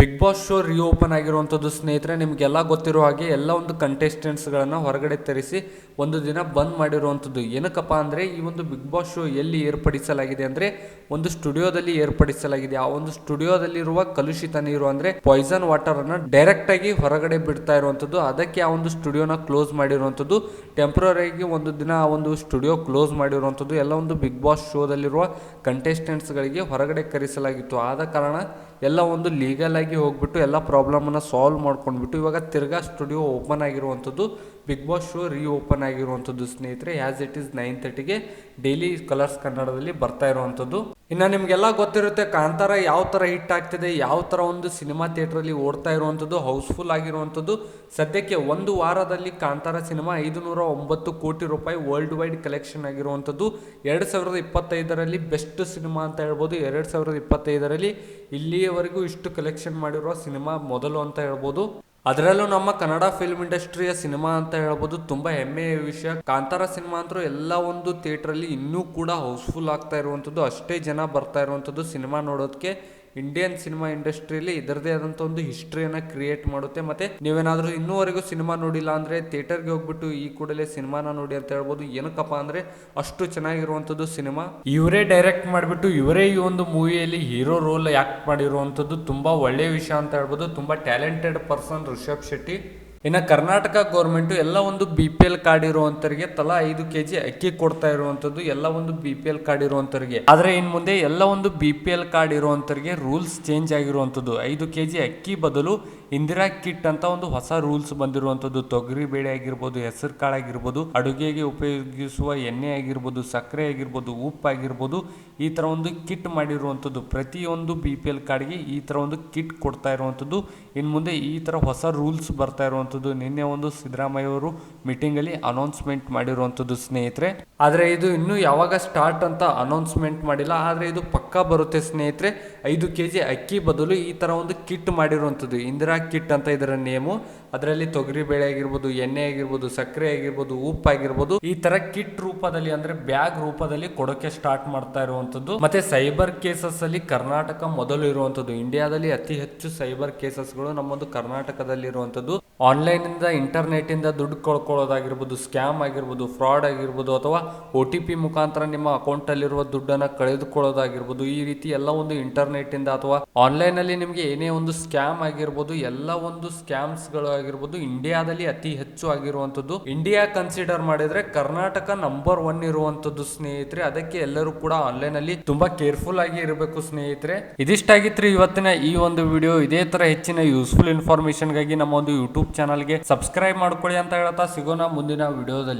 Big Boss show reopen ಆಗಿರುವಂಥದ್ದು ಸ್ನೇಹಿತರೆ, ನಿಮಗೆಲ್ಲ ಗೊತ್ತಿರೋ ಹಾಗೆ ಎಲ್ಲ ಒಂದು ಕಂಟೆಸ್ಟೆಂಟ್ಸ್ಗಳನ್ನು ಹೊರಗಡೆ ತರಿಸಿ ಒಂದು ದಿನ ಬಂದ್ ಮಾಡಿರುವಂಥದ್ದು ಏನಕ್ಕಪ್ಪ ಅಂದರೆ, ಈ ಒಂದು ಬಿಗ್ ಬಾಸ್ ಶೋ ಎಲ್ಲಿ ಏರ್ಪಡಿಸಲಾಗಿದೆ ಅಂದರೆ, ಒಂದು ಸ್ಟುಡಿಯೋದಲ್ಲಿ ಏರ್ಪಡಿಸಲಾಗಿದೆ. ಆ ಒಂದು ಸ್ಟುಡಿಯೋದಲ್ಲಿರುವ ಕಲುಷಿತ ನೀರು ಅಂದರೆ ಪಾಯ್ಸನ್ ವಾಟರನ್ನು ಡೈರೆಕ್ಟ್ ಆಗಿ ಹೊರಗಡೆ ಬಿಡ್ತಾ ಇರುವಂಥದ್ದು ಅದಕ್ಕೆ ಆ ಒಂದು ಸ್ಟುಡಿಯೋನ ಕ್ಲೋಸ್ ಮಾಡಿರುವಂಥದ್ದು ಟೆಂಪ್ರರಿಯಾಗಿ ಒಂದು ದಿನ ಆ ಒಂದು ಸ್ಟುಡಿಯೋ ಕ್ಲೋಸ್ ಮಾಡಿರುವಂಥದ್ದು ಎಲ್ಲ ಒಂದು ಬಿಗ್ ಬಾಸ್ ಶೋದಲ್ಲಿರುವ ಕಂಟೆಸ್ಟೆಂಟ್ಸ್ಗಳಿಗೆ ಹೊರಗಡೆ ಕರೆಸಲಾಗಿತ್ತು. ಆದ ಕಾರಣ ಎಲ್ಲ ಒಂದು ಲೀಗಲ್ ಆಗಿ ಹೋಗ್ಬಿಟ್ಟು ಎಲ್ಲ ಪ್ರಾಬ್ಲಮನ್ನು ಸಾಲ್ವ್ ಮಾಡ್ಕೊಂಡ್ಬಿಟ್ಟು ಇವಾಗ ತಿರ್ಗಾ ಸ್ಟುಡಿಯೋ ಓಪನ್ ಆಗಿರುವಂಥದ್ದು big Boss show reopen ಆಗಿರುವಂಥದ್ದು ಸ್ನೇಹಿತರೆ ಆ್ಯಸ್ ಇಟ್ ಈಸ್ ನೈನ್ ತರ್ಟಿಗೆ ಡೈಲಿ ಕಲರ್ಸ್ ಕನ್ನಡದಲ್ಲಿ ಬರ್ತಾ ಇರುವಂಥದ್ದು ಇನ್ನು ನಿಮಗೆಲ್ಲ ಗೊತ್ತಿರುತ್ತೆ ಕಾಂತಾರ ಯಾವ ಥರ ಹಿಟ್ ಆಗ್ತಿದೆ, ಯಾವ ಥರ ಒಂದು ಸಿನಿಮಾ ಥಿಯೇಟ್ರಲ್ಲಿ ಓಡ್ತಾ ಇರುವಂಥದ್ದು ಹೌಸ್ಫುಲ್ ಆಗಿರುವಂಥದ್ದು ಸದ್ಯಕ್ಕೆ ಒಂದು ವಾರದಲ್ಲಿ ಕಾಂತಾರ ಸಿನಿಮಾ ಐದು ನೂರ ಒಂಬತ್ತು ಕೋಟಿ ರೂಪಾಯಿ ವರ್ಲ್ಡ್ ವೈಡ್ ಕಲೆಕ್ಷನ್ ಆಗಿರುವಂಥದ್ದು ಎರಡು ಸಾವಿರದ ಇಪ್ಪತ್ತೈದರಲ್ಲಿ ಬೆಸ್ಟ್ ಸಿನಿಮಾ ಅಂತ ಹೇಳ್ಬೋದು. ಎರಡು ಸಾವಿರದ ಇಪ್ಪತ್ತೈದರಲ್ಲಿ ಇಲ್ಲಿಯವರೆಗೂ ಇಷ್ಟು ಕಲೆಕ್ಷನ್ ಮಾಡಿರುವ ಸಿನಿಮಾ ಮೊದಲು ಅಂತ ಹೇಳ್ಬೋದು. ಅದರಲ್ಲೂ ನಮ್ಮ ಕನ್ನಡ ಫಿಲ್ಮ್ ಇಂಡಸ್ಟ್ರಿಯ ಸಿನಿಮಾ ಅಂತ ಹೇಳ್ಬೋದು, ತುಂಬಾ ಹೆಮ್ಮೆಯ ವಿಷಯ. ಕಾಂತಾರ ಸಿನಿಮಾ ಅಂತೂ ಎಲ್ಲ ಒಂದು ಥಿಯೇಟ್ರಲ್ಲಿ ಇನ್ನೂ ಕೂಡ ಹೌಸ್ಫುಲ್ ಆಗ್ತಾ ಇರುವಂಥದ್ದು, ಅಷ್ಟೇ ಜನ ಬರ್ತಾ ಇರುವಂಥದ್ದು ಸಿನಿಮಾ ನೋಡೋದಕ್ಕೆ ಇಂಡಿಯನ್ ಸಿನಿಮಾ ಇಂಡಸ್ಟ್ರಿಯಲ್ಲಿ ಇದರದೇ ಆದಂಥ ಒಂದು ಹಿಸ್ಟ್ರಿಯನ್ನು ಕ್ರಿಯೇಟ್ ಮಾಡುತ್ತೆ. ಮತ್ತೆ ನೀವೇನಾದರೂ ಇನ್ನೂವರೆಗೂ ಸಿನಿಮಾ ನೋಡಿಲ್ಲ ಅಂದರೆ ಥಿಯೇಟರ್ಗೆ ಹೋಗ್ಬಿಟ್ಟು ಈ ಕೂಡಲೇ ಸಿನಿಮಾನ ನೋಡಿ ಅಂತ ಹೇಳ್ಬೋದು. ಏನಕ್ಕಪ್ಪ ಅಂದರೆ ಅಷ್ಟು ಚೆನ್ನಾಗಿರುವಂಥದ್ದು ಸಿನಿಮಾ ಇವರೇ ಡೈರೆಕ್ಟ್ ಮಾಡಿಬಿಟ್ಟು ಇವರೇ ಈ ಒಂದು ಮೂವಿಯಲ್ಲಿ ಹೀರೋ ರೋಲ್ ಆ್ಯಕ್ಟ್ ಮಾಡಿರುವಂಥದ್ದು ತುಂಬ ಒಳ್ಳೆಯ ವಿಷಯ ಅಂತ ಹೇಳ್ಬೋದು. ತುಂಬ ಟ್ಯಾಲೆಂಟೆಡ್ ಪರ್ಸನ್ ರಿಷಬ್ ಶೆಟ್ಟಿ. ಇನ್ನು ಕರ್ನಾಟಕ ಗೌರ್ಮೆಂಟು ಎಲ್ಲ ಒಂದು ಬಿ ಪಿ ಎಲ್ ಕಾರ್ಡ್ ಇರುವಂತರಿಗೆ ತಲಾ ಐದು ಕೆ ಜಿ ಅಕ್ಕಿ ಕೊಡ್ತಾ ಇರುವಂಥದ್ದು ಎಲ್ಲ ಒಂದು ಬಿ ಪಿ ಎಲ್ ಕಾರ್ಡ್ ಇರುವಂಥವ್ರಿಗೆ ಆದರೆ ಇನ್ನು ಮುಂದೆ ಎಲ್ಲ ಒಂದು ಬಿ ಪಿ ಎಲ್ ಕಾರ್ಡ್ ಇರುವಂಥವ್ರಿಗೆ ರೂಲ್ಸ್ ಚೇಂಜ್ ಆಗಿರುವಂಥದ್ದು ಐದು ಕೆ ಜಿ ಅಕ್ಕಿ ಬದಲು ಇಂದಿರಾ ಕಿಟ್ ಅಂತ ಒಂದು ಹೊಸ ರೂಲ್ಸ್ ಬಂದಿರುವಂಥದ್ದು ತೊಗರಿ ಬೇಳೆ ಆಗಿರ್ಬೋದು, ಹೆಸರು ಕಾಳು ಆಗಿರ್ಬೋದು, ಅಡುಗೆಗೆ ಉಪಯೋಗಿಸುವ ಎಣ್ಣೆ ಆಗಿರ್ಬೋದು, ಸಕ್ಕರೆ ಆಗಿರ್ಬೋದು, ಉಪ್ಪು ಆಗಿರ್ಬೋದು, ಈ ಥರ ಒಂದು ಕಿಟ್ ಮಾಡಿರುವಂಥದ್ದು ಪ್ರತಿಯೊಂದು ಬಿ ಪಿ ಎಲ್ ಕಾರ್ಡ್ಗೆ ಈ ಥರ ಒಂದು ಕಿಟ್ ಕೊಡ್ತಾ ಇರುವಂಥದ್ದು ಇನ್ನು ಮುಂದೆ ಈ ಥರ ಹೊಸ ರೂಲ್ಸ್ ಬರ್ತಾ ಇರುವಂಥದ್ದು ನಿನ್ನೆ ಒಂದು ಸಿದ್ದರಾಮಯ್ಯ ಅವರು ಮೀಟಿಂಗಲ್ಲಿ ಅನೌನ್ಸ್ಮೆಂಟ್ ಮಾಡಿರುವಂಥದ್ದು, ಸ್ನೇಹಿತರೆ. ಆದರೆ ಇದು ಇನ್ನೂ ಯಾವಾಗ ಸ್ಟಾರ್ಟ್ ಅಂತ ಅನೌನ್ಸ್ಮೆಂಟ್ ಮಾಡಿಲ್ಲ. ಆದರೆ ಇದು ಪಕ್ಕಾ ಬರುತ್ತೆ ಸ್ನೇಹಿತರೆ, ಐದು ಕೆ ಜಿ ಅಕ್ಕಿ ಬದಲು ಈ ಥರ ಒಂದು ಕಿಟ್ ಮಾಡಿರುವಂಥದ್ದು. ಇಂದಿರಾ ಕಿಟ್ ಅಂತ ಇದರ ನೇಮು. ಅದರಲ್ಲಿ ತೊಗರಿ ಬೇಳೆ ಆಗಿರ್ಬೋದು, ಎಣ್ಣೆ ಆಗಿರ್ಬೋದು, ಸಕ್ಕರೆ ಆಗಿರ್ಬೋದು, ಉಪ್ಪು ಆಗಿರ್ಬೋದು, ಈ ತರ ಕಿಟ್ ರೂಪದಲ್ಲಿ ಅಂದ್ರೆ ಬ್ಯಾಗ್ ರೂಪದಲ್ಲಿ ಕೊಡೋಕೆ ಸ್ಟಾರ್ಟ್ ಮಾಡ್ತಾ ಇರುವಂತದ್ದು ಮತ್ತೆ ಸೈಬರ್ ಕೇಸಸ್ ಅಲ್ಲಿ ಕರ್ನಾಟಕ ಮೊದಲು ಇರುವಂತದ್ದು ಇಂಡಿಯಾದಲ್ಲಿ ಅತಿ ಹೆಚ್ಚು ಸೈಬರ್ ಕೇಸಸ್ಗಳು ನಮ್ಮೊಂದು ಕರ್ನಾಟಕದಲ್ಲಿ ಇರುವಂತದ್ದು ಆನ್ಲೈನ್ ಇಂದ ಇಂಟರ್ನೆಟ್ ಇಂದ ದುಡ್ಡು ಕಳ್ಕೊಳ್ಳೋದಾಗಿರ್ಬೋದು, ಸ್ಕ್ಯಾಮ್ ಆಗಿರ್ಬೋದು, ಫ್ರಾಡ್ ಆಗಿರ್ಬೋದು, ಅಥವಾ ಒ ಟಿ ಪಿ ಮುಖಾಂತರ ನಿಮ್ಮ ಅಕೌಂಟ್ ಅಲ್ಲಿರುವ ದುಡ್ಡನ್ನ ಕಳೆದುಕೊಳ್ಳೋದಾಗಿರ್ಬೋದು ಈ ರೀತಿ ಎಲ್ಲ ಒಂದು ಇಂಟರ್ನೆಟ್ ಇಂದ ಅಥವಾ ಆನ್ಲೈನ್ ಅಲ್ಲಿ ನಿಮಗೆ ಏನೇ ಒಂದು ಸ್ಕ್ಯಾಮ್ ಆಗಿರ್ಬೋದು, ಎಲ್ಲ ಒಂದು ಸ್ಕ್ಯಾಮ್ಸ್ಗಳು ಆಗಿರ್ಬೋದು ಇಂಡಿಯಾದಲ್ಲಿ ಅತಿ ಹೆಚ್ಚು ಆಗಿರುವಂತದ್ದು ಇಂಡಿಯಾ ಕನ್ಸಿಡರ್ ಮಾಡಿದ್ರೆ ಕರ್ನಾಟಕ ನಂಬರ್ ಒನ್ ಇರುವಂತದ್ದು ಸ್ನೇಹಿತರೆ. ಅದಕ್ಕೆ ಎಲ್ಲರೂ ಕೂಡ ಆನ್ಲೈನ್ ಅಲ್ಲಿ ತುಂಬಾ ಕೇರ್ಫುಲ್ ಆಗಿ ಇರಬೇಕು ಸ್ನೇಹಿತರೆ. ಇದಿಷ್ಟಾಗಿತ್ತು ಇವತ್ತಿನ ಈ ಒಂದು ವಿಡಿಯೋ ಇದೇ ತರ ಹೆಚ್ಚಿನ ಯೂಸ್ಫುಲ್ ಇನ್ಫಾರ್ಮೇಶನ್ಗಾಗಿ ನಮ್ಮ ಒಂದು ಯೂಟ್ಯೂಬ್ ಚಾನಲ್ಗೆ ಸಬ್ಸ್ಕ್ರೈಬ್ ಮಾಡ್ಕೊಳ್ಳಿ ಅಂತ ಹೇಳ್ತಾ ಸಿಗೋಣ ಮುಂದಿನ ವಿಡಿಯೋದಲ್ಲಿ